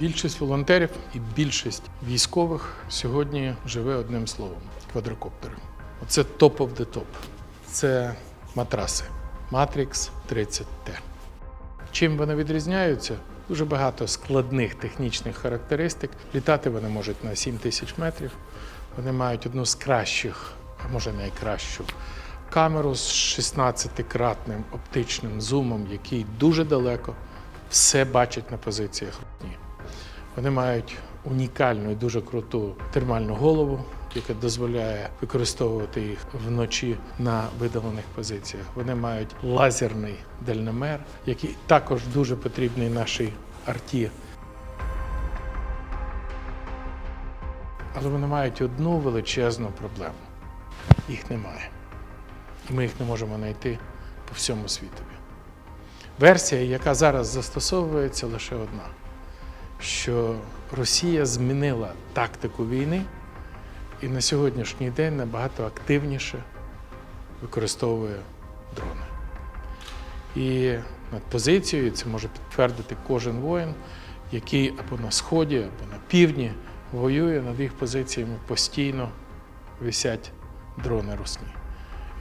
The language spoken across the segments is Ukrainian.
Більшість волонтерів і більшість військових сьогодні живе одним словом квадрокоптери. Це топ of the топ. Це матраси Matrix 30T. Чим вони відрізняються? Дуже багато складних технічних характеристик. Літати вони можуть на 7 тисяч метрів. Вони мають одну з кращих, а може найкращу камеру з 16-кратним оптичним зумом, який дуже далеко все бачить на позиціях. Вони мають унікальну і дуже круту термальну голову, яка дозволяє використовувати їх вночі на видалених позиціях. Вони мають лазерний дальномер, який також дуже потрібний нашій арті. Але вони мають одну величезну проблему. Їх немає. І ми їх не можемо знайти по всьому світові. Версія, яка зараз застосовується, лише одна: що Росія змінила тактику війни і на сьогоднішній день набагато активніше використовує дрони. І над позицією це може підтвердити кожен воїн, який або на сході, або на півдні воює над їх позиціями постійно висять дрони русні.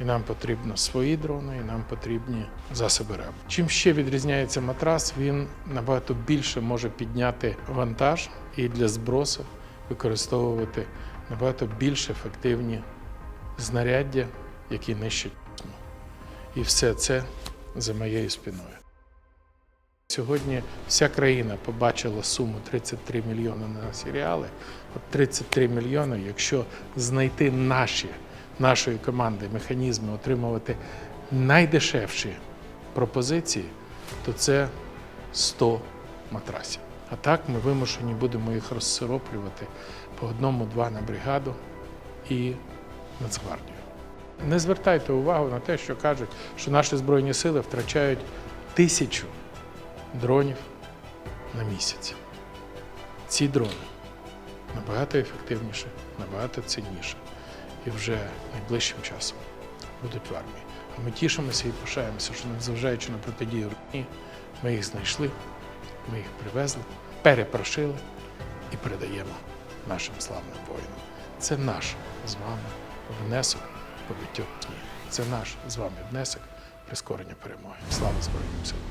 І нам потрібно свої дрони, і нам потрібні засоби РЕБ. Чим ще відрізняється матрас, він набагато більше може підняти вантаж і для збросу використовувати набагато більш ефективні знаряддя, які нищать. І все це за моєю спиною. Сьогодні вся країна побачила суму 33 мільйони на серіали. От 33 мільйони, якщо знайти наші, нашої команди механізми отримувати найдешевші пропозиції, то це 100 матрасів. А так ми вимушені будемо їх розсироплювати по одному-два на бригаду і Нацгвардію. Не звертайте увагу на те, що кажуть, що наші збройні сили втрачають тисячу дронів на місяць. Ці дрони набагато ефективніше, набагато цінніше і вже найближчим часом будуть в армії. А ми тішимося і пишаємося, що незважаючи на протидію руні, ми їх знайшли, ми їх привезли, перепрошили і передаємо нашим славним воїнам. Це наш з вами внесок в побиття. Це наш з вами внесок прискорення перемоги. Слава Збройним силам!